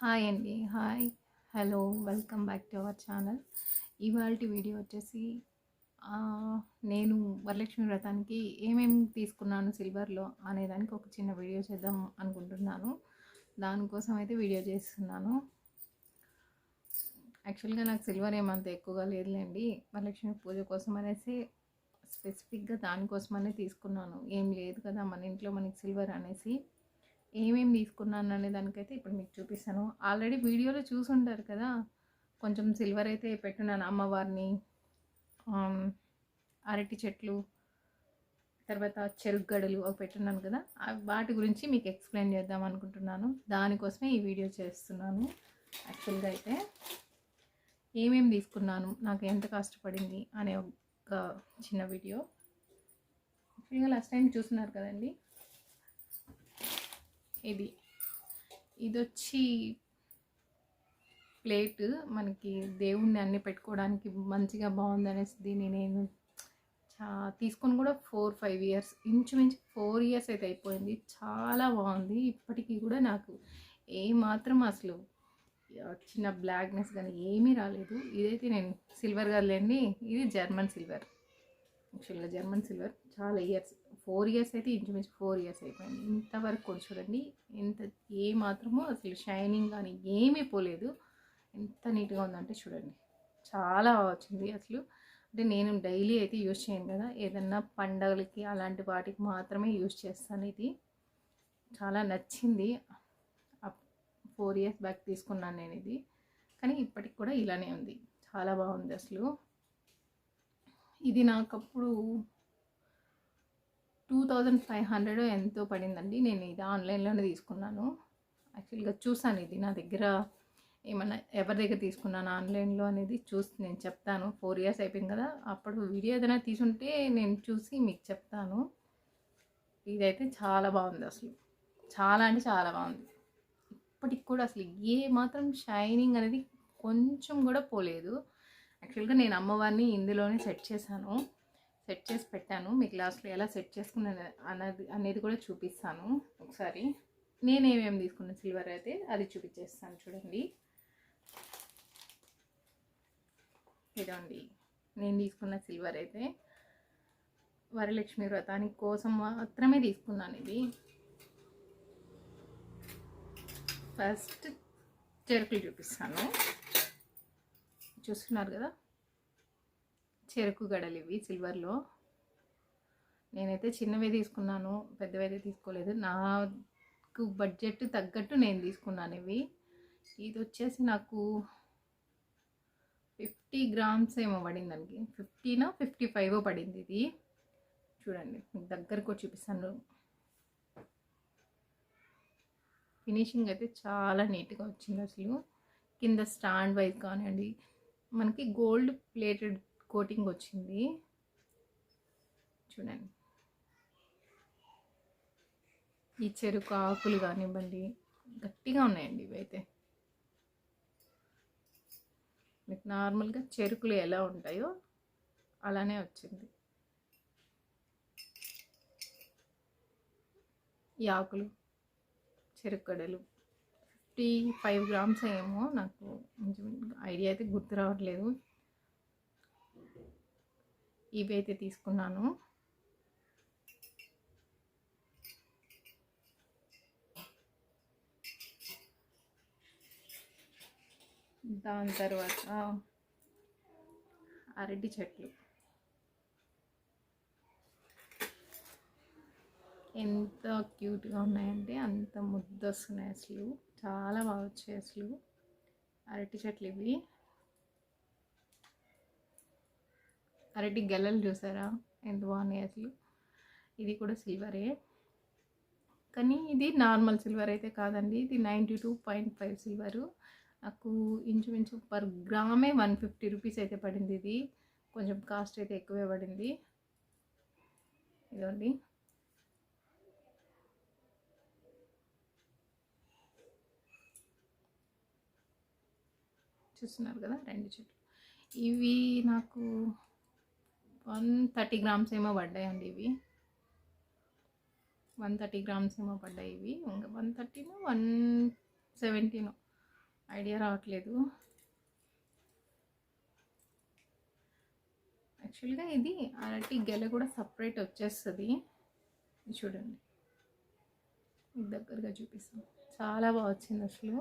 Hi అండి. Hi. Hello. Welcome back to our channel. ఇవాళ video వచ్చేసి నేను వరలక్ష్మి వ్రతానికి ఏమేమి తీసుకున్నాను సిల్వర్లో అనేదానికి ఒక చిన్న వీడియో చేద్దాం అనుకుంటున్నాను. దానికోసం అయితే వీడియో చేస్తున్నాను. యాక్చువల్గా నాకు సిల్వర్ ఏమంత ఎక్కువగా లేదులేండి. వరలక్ష్మి పూజ కోసం అనేసి స్పెసిఫిక్గా దానికోసమనే తీసుకున్నాను. ఏం లేదు కదా మన ఇంట్లో మనకి సిల్వర్ అనేసి. ఏమేమి తీసుకున్నాను అనే దానికైతే ఇప్పుడు మీకు చూపిస్తాను. ఆల్రెడీ వీడియోలో చూసుంటారు కదా కొంచెం సిల్వర్ అయితే పెట్టున్నాను అమ్మవారిని అరటి చెట్లు తర్వాత చెరుకు గడలు అవి పెట్టున్నాను కదా వాటి గురించి మీకు ఎక్స్ప్లెయిన్ చేద్దాం అనుకుంటున్నాను. దానికోసమే ఈ వీడియో చేస్తున్నాను యాక్చువల్గా అయితే. ఏమేమి తీసుకున్నాను నాకు ఎంత కష్టపడింది అనే ఒక చిన్న వీడియో. యాక్చువల్గా లాస్ట్ టైం చూస్తున్నారు కదండి. ఇది. ఇది వచ్చి ప్లేట్. మనకి దేవుణ్ణి అన్ని పెట్టుకోవడానికి మంచిగా బాగుంది అనేసి దీన్ని నేను తీసుకొని కూడా ఫోర్ ఫైవ్ ఇయర్స్ ఇంచుమించు ఫోర్ ఇయర్స్ అయితే అయిపోయింది. చాలా బాగుంది. ఇప్పటికీ కూడా నాకు ఏమాత్రం అసలు చిన్న బ్లాక్నెస్ కానీ ఏమీ రాలేదు. ఇదైతే నేను సిల్వర్ కాదులేండి ఇది జర్మన్ సిల్వర్. యాక్చువల్గా జర్మన్ సిల్వర్. చాలా ఇయర్స్. ఫోర్ ఇయర్స్ అయితే ఇంచుమించు ఫోర్ ఇయర్స్ అయిపోయింది. ఇంతవరకు కూడా చూడండి ఎంత ఏ మాత్రమో అసలు షైనింగ్ కానీ ఏమీ పోలేదు. ఎంత నీట్గా ఉందంటే చూడండి చాలా వచ్చింది అసలు. అంటే నేను డైలీ అయితే యూజ్ చేయను కదా ఏదన్నా పండగలకి అలాంటి వాటికి మాత్రమే యూజ్ చేస్తాను ఇది. చాలా నచ్చింది. ఫోర్ ఇయర్స్ బ్యాక్ తీసుకున్నాను నేను ఇది. కానీ ఇప్పటికి కూడా ఇలానే ఉంది. చాలా బాగుంది అసలు. ఇది నాకు అప్పుడు టూ థౌజండ్ ఫైవ్ హండ్రెడ్ ఎంతో పడిందండి. నేను ఇది ఆన్లైన్లోనే తీసుకున్నాను. యాక్చువల్గా చూసాను ఇది. నా దగ్గర ఏమన్నా ఎవరి దగ్గర తీసుకున్నాను ఆన్లైన్లో అనేది చూసి నేను చెప్తాను. ఫోర్ ఇయర్స్ అయిపోయింది కదా. అప్పుడు వీడియో ఏదైనా తీసుంటే నేను చూసి మీకు చెప్తాను. ఇదైతే చాలా బాగుంది అసలు. చాలా అంటే చాలా బాగుంది. ఇప్పటికి కూడా అసలు ఏ మాత్రం షైనింగ్ అనేది కొంచెం కూడా పోలేదు. యాక్చువల్గా నేను అమ్మవారిని ఇందులోనే సెట్ చేశాను. సెట్ చేసి పెట్టాను. మీకు లాస్ట్లో ఎలా సెట్ చేసుకున్నాను అన్నది అనేది కూడా చూపిస్తాను ఒకసారి. నేనేమేమి తీసుకున్న సిల్వర్ అయితే అది చూపించేస్తాను చూడండి. ఇదండి. నేను తీసుకున్న సిల్వర్ అయితే వరలక్ష్మి వ్రతానికి కోసం మాత్రమే తీసుకున్నాను ఇది. ఫస్ట్ చెరుకులు చూపిస్తాను. చూస్తున్నారు కదా? చెరుకు గడలు ఇవి సిల్వర్లో. నేనైతే చిన్నవే తీసుకున్నాను పెద్దవైతే తీసుకోలేదు. నాకు బడ్జెట్ తగ్గట్టు నేను తీసుకున్నాను ఇవి. ఇది వచ్చేసి నాకు ఫిఫ్టీ గ్రామ్స్ ఏమో పడింది దానికి. ఫిఫ్టీనా ఫిఫ్టీ ఫైవ్ పడింది ఇది. చూడండి మీకు దగ్గరకు చూపిస్తాను. ఫినిషింగ్ అయితే చాలా నీట్గా వచ్చింది అసలు. కింద స్టాండ్ వైజ్ కానివ్వండి మనకి గోల్డ్ ప్లేటెడ్ కోటింగ్ వచ్చింది. చూడండి. ఈ చెరుకు ఆకులు కానివ్వండి గట్టిగా ఉన్నాయండి ఇవైతే మీకు నార్మల్గా చెరుకులు ఎలా ఉంటాయో అలానే వచ్చింది. ఈ ఆకులు చెరుక్కడలు ఫిఫ్టీ ఫైవ్ గ్రామ్స్ ఏమో నాకు ఐడియా అయితే గుర్తు రావట్లేదు. ఇవి అయితే తీసుకున్నాను. దాని తర్వాత అరటి చెట్లు. ఎంత క్యూట్గా ఉన్నాయంటే అంత ముద్ద వస్తున్నాయి అసలు. చాలా బాగా వచ్చాయి అసలు. అరటి చెట్లు ఇవి. అరటి గెలలు చూసారా? ఎంత బాగున్నాయి అసలు. ఇది కూడా సిల్వరే. కానీ ఇది నార్మల్ సిల్వర్ అయితే కాదండి. ఇది ninety two point five silver. నాకు ఇంచుమించు పర్ గ్రామే వన్ ఫిఫ్టీ రూపీస్ అయితే పడింది ఇది. కొంచెం కాస్ట్ అయితే ఎక్కువే పడింది. ఇదండి చూస్తున్నారు కదా రెండు చెట్లు. ఇవి నాకు వన్ థర్టీ గ్రామ్స్ ఏమో పడ్డాయండి ఇవి. వన్ థర్టీ గ్రామ్స్ ఏమో పడ్డాయి ఇవి. ఇంకా వన్ థర్టీను వన్ సెవెంటీను. ఐడియా రావట్లేదు. యాక్చువల్గా ఇది అరటి గెల కూడా సపరేట్ వచ్చేస్తుంది. చూడండి. మీకు దగ్గరగా చూపిస్తాం చాలా బాగా వచ్చింది అసలు.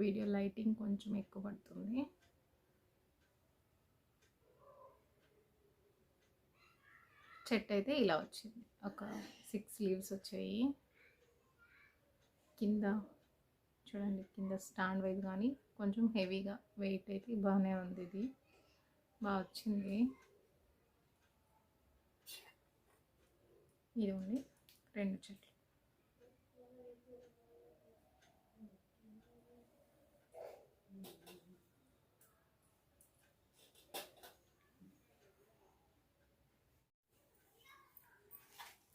వీడియో లైటింగ్ కొంచెం ఎక్కువ పడుతుంది. చెట్టు అయితే ఇలా వచ్చింది. ఒక సిక్స్ లీవ్స్ వచ్చాయి. కింద చూడండి కింద స్టాండ్ వైజ్ కానీ కొంచెం హెవీగా వెయిట్ అయితే బాగానే ఉంది ఇది. బాగా వచ్చింది. ఇది ఉంది రెండు చెట్లు.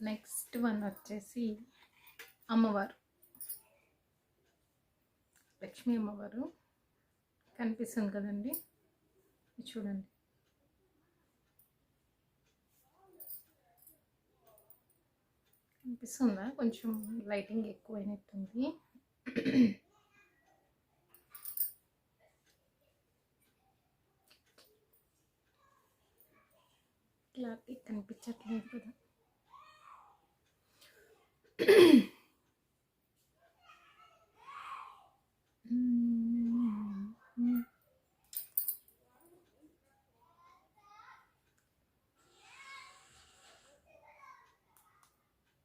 నెక్స్ట్ వన్ వచ్చేసి అమ్మవారు. లక్ష్మీ అమ్మవారు. కనిపిస్తుంది కదండి. చూడండి. కనిపిస్తుందా? కొంచెం లైటింగ్ ఎక్కువైనట్టుంది. క్లారిటీ కనిపించట్లేదు కదా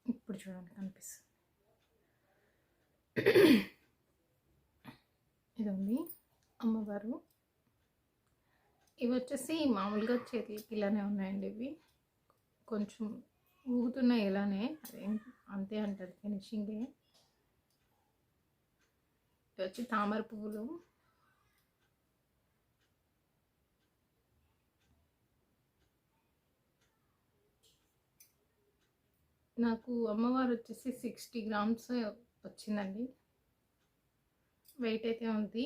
ఇప్పుడు చూడండి కనిపిస్తుంది ఇది ఉంది అమ్మవారు ఇవి వచ్చేసి మామూలుగా చేతికి ఇలానే ఉన్నాయండి ఇవి కొంచెం ఊగుతున్నాయి ఇలానే అదేం అంతే అంటది ఫినిషింగే ఇవి వచ్చి తామర పువ్వులు నాకు అమ్మవారు వచ్చేసి సిక్స్టీ గ్రామ్స్ వచ్చిందండి. వెయిట్ అయితే ఉంది.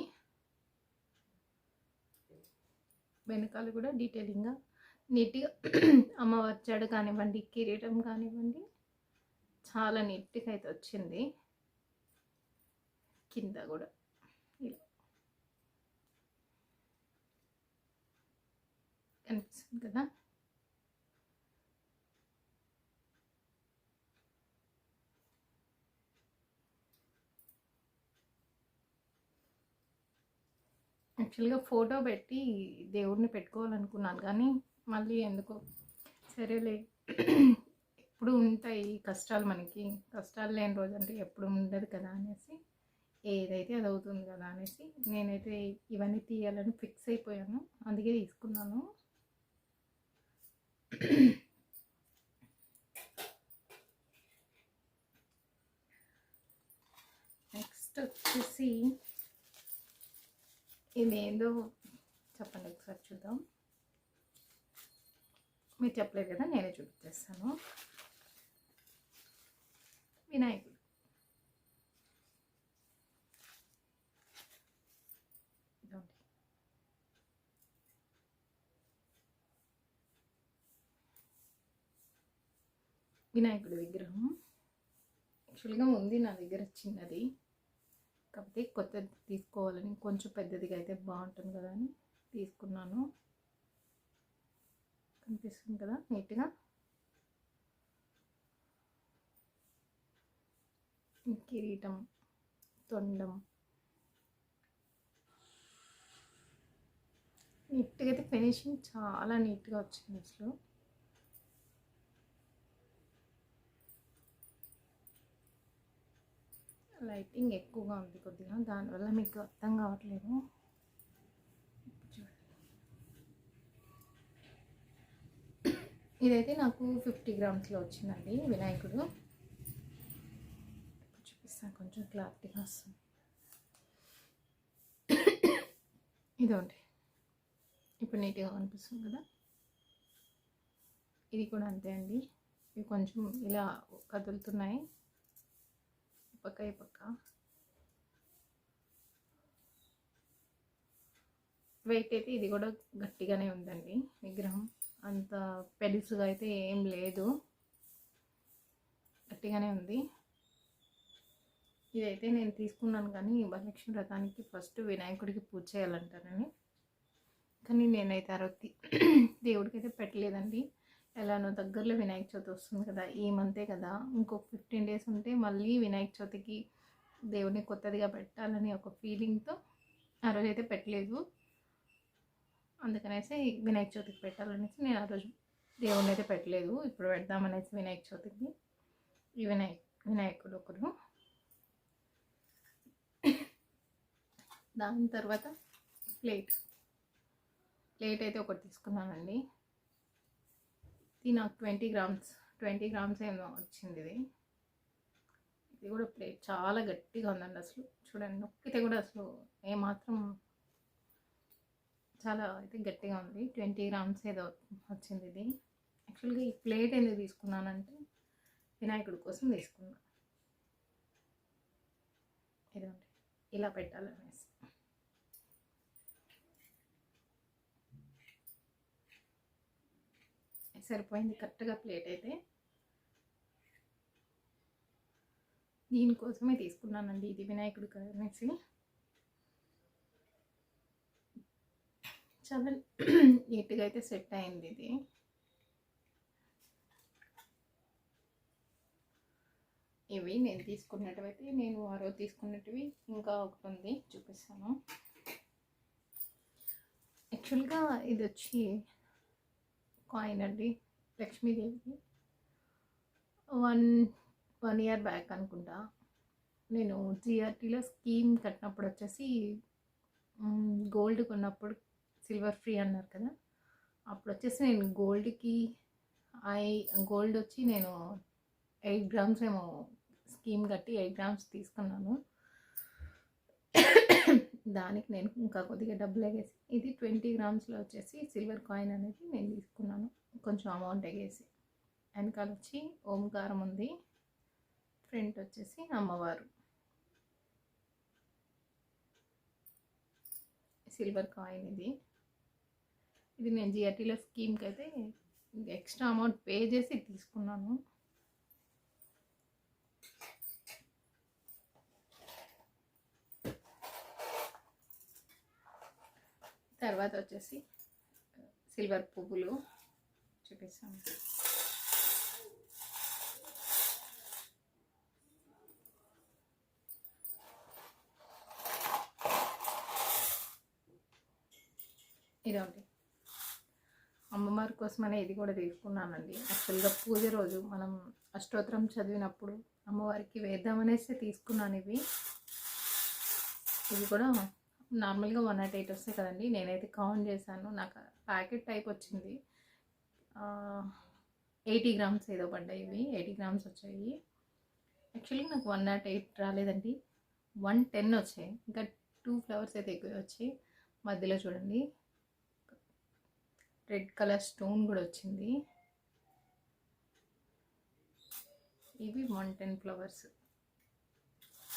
వెనకాల కూడా డీటెయిలింగ్గా నీట్గా అమ్మవారి జడ కానివ్వండి కిరీటం కానివ్వండి చాలా నీట్గా అయితే వచ్చింది. కింద కూడా ఇలా కనిపిస్తుంది కదా? యాక్చువల్గా ఫోటో పెట్టి దేవుడిని పెట్టుకోవాలనుకున్నాను. కానీ మళ్ళీ ఎందుకో సరేలే. ఎప్పుడు ఉంటాయి కష్టాలు మనకి. కష్టాలు లేని రోజు అంటే ఎప్పుడు ఉండదు కదా అనేసి ఏదైతే అది అవుతుంది కదా అనేసి నేనైతే ఇవన్నీ తీయాలని ఫిక్స్ అయిపోయాను. అందుకే తీసుకున్నాను. నెక్స్ట్ వచ్చేసి ఇదేందో చెప్పండి ఒకసారి చూద్దాం. మీరు చెప్పలేదు కదా నేనే చూపించేస్తాను వినాయకుడు. వినాయకుడి విగ్రహం. యాక్చువల్గా ఉంది నా దగ్గర చిన్నది. కాకపోతే కొత్తది తీసుకోవాలని కొంచెం పెద్దదిగా అయితే బాగుంటుంది కదా అని తీసుకున్నాను. కనిపిస్తుంది కదా నీట్గా? కిరీటం తొండం. నీట్గా అయితే ఫినిషింగ్ చాలా నీట్గా వచ్చింది అసలు. లైటింగ్ ఎక్కువగా ఉంది కొద్దిగా. దానివల్ల మీకు అర్థం కావట్లేదు. ఇదైతే నాకు ఫిఫ్టీ గ్రామ్స్లో వచ్చిందండి వినాయకుడు. చూపిస్తాను కొంచెం క్లారిటీగా వస్తుంది. ఇదోండి ఇప్పుడు నీట్గా కనిపిస్తుంది కదా? ఇది కూడా అంతే అండి. ఇవి కొంచెం ఇలా కదులుతున్నాయి. పక్క ఈ పక్క. వెయిట్ అయితే ఇది కూడా గట్టిగానే ఉందండి విగ్రహం. అంత పెడిల్స్గా అయితే ఏం లేదు. గట్టిగానే ఉంది. ఇదైతే నేను తీసుకున్నాను కానీ వరలక్ష్మి వ్రతానికి ఫస్ట్ వినాయకుడికి పూజ చేయాలంటారని. కానీ నేనైతే ఆ రోజు దేవుడికి అయితే పెట్టలేదండి. ఎలానో దగ్గరలో వినాయక చవితి వస్తుంది కదా ఈ మంతే కదా. ఇంకొక ఫిఫ్టీన్ డేస్ ఉంటే మళ్ళీ వినాయక చవితికి దేవుడిని కొత్తదిగా పెట్టాలని ఒక ఫీలింగ్తో ఆ రోజు అయితే పెట్టలేదు. అందుకనేసి వినాయక చవితికి పెట్టాలనేసి నేను ఆ రోజు దేవుడిని అయితే పెట్టలేదు. ఇప్పుడు పెడదామనేసి వినాయక చవితికి ఈ వినాయక్ వినాయకుడు ఒకరు. దాని తర్వాత ప్లేట్. ప్లేట్ అయితే ఒకటి తీసుకున్నానండి. ఇది నాకు ట్వంటీ గ్రామ్స్ ట్వంటీ గ్రామ్స్ ఏమో వచ్చింది ఇది. ఇది కూడా ప్లేట్ చాలా గట్టిగా ఉందండి అసలు. చూడండి నొక్కితే కూడా అసలు ఏమాత్రం చాలా అయితే గట్టిగా ఉంది. ట్వంటీ గ్రామ్స్ ఏదో వచ్చింది ఇది. యాక్చువల్గా ఈ ప్లేట్ ఎందుకు తీసుకున్నానంటే వినాయకుడి కోసం తీసుకున్నాను ఇదండి ఇలా పెట్టాలనేసి. సరిపోయింది కరెక్ట్గా ప్లేట్ అయితే. దీనికోసమే తీసుకున్నానండి ఇది వినాయకుడు అనేసి చాలా నీట్గా అయితే సెట్ అయింది ఇది. ఇవి నేను తీసుకున్నట్టువైతే నేను ఆ రోజు తీసుకున్నట్టువి ఇంకా ఒకటి ఉంది చూపిస్తాను. యాక్చువల్గా ఇది వచ్చి కాయిన్ అండి Lakshmidevi one one year back అనుకుంటా. నేను జిఆర్టీలో స్కీమ్ కట్టినప్పుడు వచ్చేసి గోల్డ్ కొన్నప్పుడు సిల్వర్ ఫ్రీ అన్నారు కదా. అప్పుడు వచ్చేసి నేను గోల్డ్కి ఐ గోల్డ్ వచ్చి నేను ఎయిట్ గ్రామ్స్ ఏమో స్కీమ్ కట్టి ఎయిట్ గ్రామ్స్ తీసుకున్నాను. దానికి నేను ఇంకా కొద్దిగా డబ్బులు ఎగేసి ఇది ట్వంటీ గ్రామ్స్లో వచ్చేసి సిల్వర్ కాయిన్ అనేది నేను తీసుకున్నాను. కొంచెం అమౌంట్ ఎగేసి. వెనకాల వచ్చి ఓంకారం ఉంది. ఫ్రంట్ వచ్చేసి అమ్మవారు. సిల్వర్ కాయిన్ ఇది. ఇది నేను జిఆర్టీలో స్కీమ్కి అయితే ఎక్స్ట్రా అమౌంట్ పే చేసి తీసుకున్నాను. తర్వాత వచ్చేసి సిల్వర్ పువ్వులు చూపిస్తాను ఇదండి. అమ్మవారి కోసమనే ఇది కూడా తీసుకున్నానండి యాక్చువల్గా పూజ రోజు మనం అష్టోత్తరం చదివినప్పుడు అమ్మవారికి వేద్దామనేసి తీసుకున్నాను ఇవి ఇవి కూడా నార్మల్గా వన్ నాట్ ఎయిట్ వస్తాయి కదండి. నేనైతే కౌంట్ చేశాను. నాకు ప్యాకెట్ టైప్ వచ్చింది. ఎయిటీ గ్రామ్స్ ఏదో పడ్డాయి ఇవి. ఎయిటీ గ్రామ్స్ వచ్చాయి. యాక్చువల్లీ నాకు వన్ నాట్ ఎయిట్ రాలేదండి. వన్ టెన్ వచ్చాయి. ఇంకా టూ ఫ్లవర్స్ అయితే ఎక్కువ వచ్చాయి. మధ్యలో చూడండి. రెడ్ కలర్ స్టోన్ కూడా వచ్చింది. ఇవి వన్ టెన్ ఫ్లవర్స్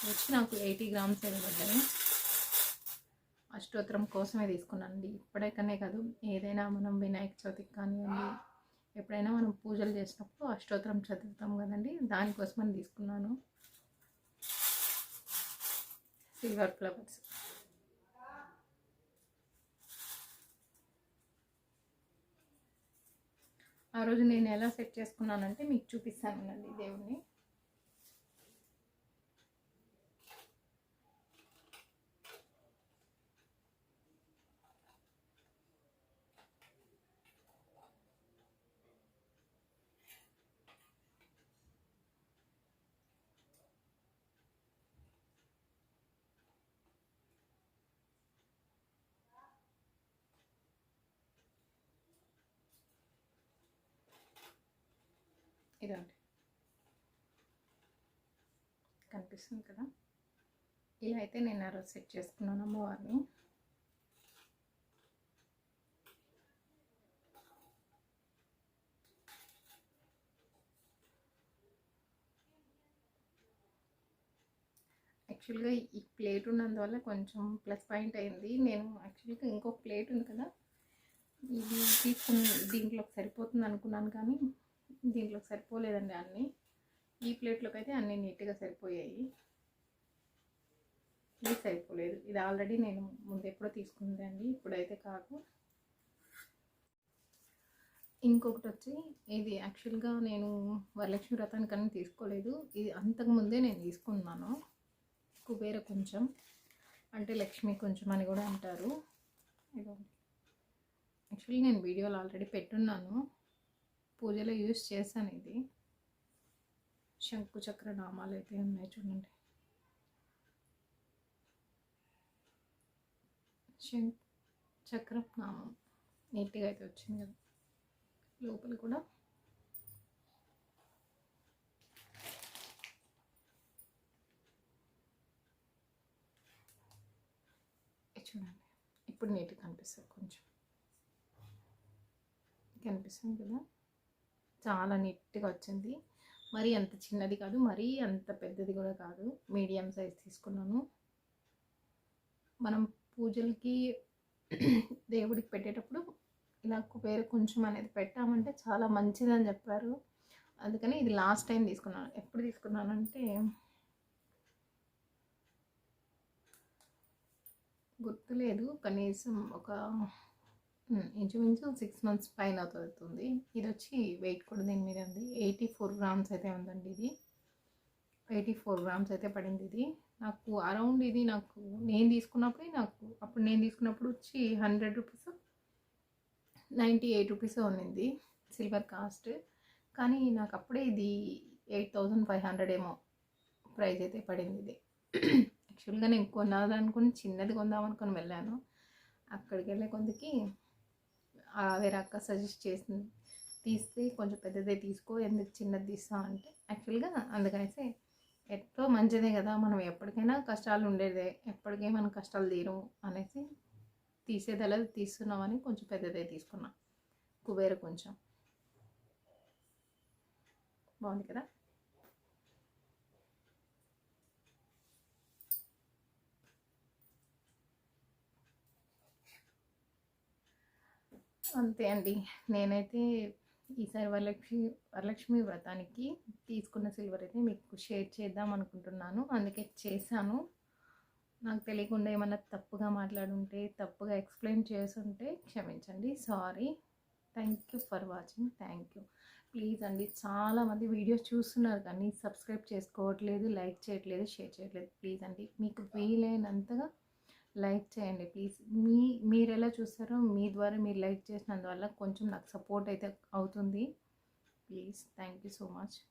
వచ్చి నాకు ఎయిటీ గ్రామ్స్ ఏదో పడ్డాయి. అష్టోత్తరం కోసమే తీసుకున్నానండి. ఇప్పటికనే కాదు ఏదైనా మనం వినాయక చవితికి కానివ్వండి ఎప్పుడైనా మనం పూజలు చేసినప్పుడు అష్టోత్తరం చదువుతాం కదండి దానికోసమని తీసుకున్నాను. సిల్వర్ ఫ్లవర్స్ ఆ రోజు నేను ఎలా సెట్ చేసుకున్నానంటే మీకు చూపిస్తానండి దేవుణ్ణి ఇదండి కనిపిస్తుంది కదా? ఇలా అయితే నేను ఆ రోజు సెట్ చేసుకున్నాను అమ్మవారిని. యాక్చువల్గా ఈ ప్లేట్ ఉన్నందువల్ల కొంచెం ప్లస్ పాయింట్ అయింది. నేను యాక్చువల్గా ఇంకొక ప్లేట్ ఉంది కదా? ఇది తీసుకుని దీంట్లోకి సరిపోతుంది అనుకున్నాను కానీ దీంట్లోకి సరిపోలేదండి అన్నీ. ఈ ప్లేట్లోకి అయితే అన్నీ నీట్గా సరిపోయాయి. ఇది సరిపోలేదు. ఇది ఆల్రెడీ నేను ముందు ఎప్పుడో తీసుకుంది అండి. ఇప్పుడైతే కాదు. ఇంకొకటి వచ్చి ఇది యాక్చువల్గా నేను వరలక్ష్మి వ్రతానికన్నా తీసుకోలేదు. ఇది అంతకు ముందే నేను తీసుకున్నాను. కుబేర కొంచెం అంటే లక్ష్మి కొంచెం అని కూడా అంటారు. యాక్చువల్లీ నేను వీడియోలో ఆల్రెడీ పెట్టున్నాను. పూజలో యూస్ చేశాను ఇది. శంకుచక్ర నామాలు అయితే ఉన్నాయి చూడండి. శంకు చక్రం నామం నీట్గా అయితే వచ్చింది కదా. లోపల కూడా చూడండి. ఇప్పుడు నీట్గా కనిపిస్తుంది కొంచెం. కనిపిస్తుంది కదా? చాలా నీట్గా వచ్చింది. మరీ అంత చిన్నది కాదు మరీ అంత పెద్దది కూడా కాదు. మీడియం సైజ్ తీసుకున్నాను. మనం పూజలకి దేవుడికి పెట్టేటప్పుడు ఇలా పేరు కొంచెం అనేది పెట్టామంటే చాలా మంచిదని చెప్పారు. అందుకని ఇది లాస్ట్ టైం తీసుకున్నాను. ఎప్పుడు తీసుకున్నానంటే గుర్తులేదు. కనీసం ఒక ఇంచుమించు సిక్స్ మంత్స్ పైన అవుతుంది ఇది వచ్చి వెయిట్ కూడా దీని మీద ఉంది. ఎయిటీ ఫోర్ గ్రామ్స్ అయితే ఉందండి ఇది. ఎయిటీ ఫోర్ గ్రామ్స్ అయితే పడింది ఇది. నాకు అరౌండ్ ఇది నాకు నేను తీసుకున్నప్పుడు నాకు అప్పుడు నేను తీసుకున్నప్పుడు వచ్చి hundred rupees ninety eight rupees ఉన్నింది సిల్వర్ కాస్ట్ కానీ నాకు అప్పుడే ఇది ఎయిట్ థౌజండ్ ఫైవ్ హండ్రెడ్ ఏమో ప్రైస్ అయితే పడింది ఇది. యాక్చువల్గా నేను కొనాలనుకుని చిన్నది కొందాం అనుకుని వెళ్ళాను. అక్కడికి వెళ్ళే కొద్దికి వేరే అక్క సజెస్ట్ చేసింది. తీస్తే కొంచెం పెద్దదే తీసుకో ఎందుకు చిన్నది తీస్తా అంటే యాక్చువల్గా అందుకనేసి ఎంతో మంచిదే కదా మనం ఎప్పటికైనా కష్టాలు ఉండేదే ఎప్పటికీ మన కష్టాలు తీరు అనేసి తీసేదలా తీస్తున్నామని కొంచెం పెద్దదే తీసుకున్నా. కుబేర కొంచెం. బాగుంది కదా? అంతే అండి. నేనైతే ఈసారి వరలక్ష్మి వరలక్ష్మి వ్రతానికి తీసుకున్న సిల్వర్ అయితే మీకు షేర్ చేద్దాం అనుకుంటున్నాను. అందుకే చేశాను. నాకు తెలియకుండా ఏమన్నా తప్పుగా మాట్లాడుంటే తప్పుగా ఎక్స్ప్లెయిన్ చేస్తుంటే క్షమించండి. Sorry. Thank you for watching. Thank you. Please అండి చాలామంది వీడియోస్ చూస్తున్నారు కానీ సబ్స్క్రైబ్ చేసుకోవట్లేదు లైక్ చేయట్లేదు షేర్ చేయట్లేదు. ప్లీజ్ అండి మీకు వీలైనంతగా లైక్ చేయండి. ప్లీజ్. మీ మీరు ఎలా చూస్తారో మీ ద్వారా మీరు లైక్ చేసినందువల్ల కొంచెం నాకు సపోర్ట్ అయితే అవుతుంది. Please. Thank you so much.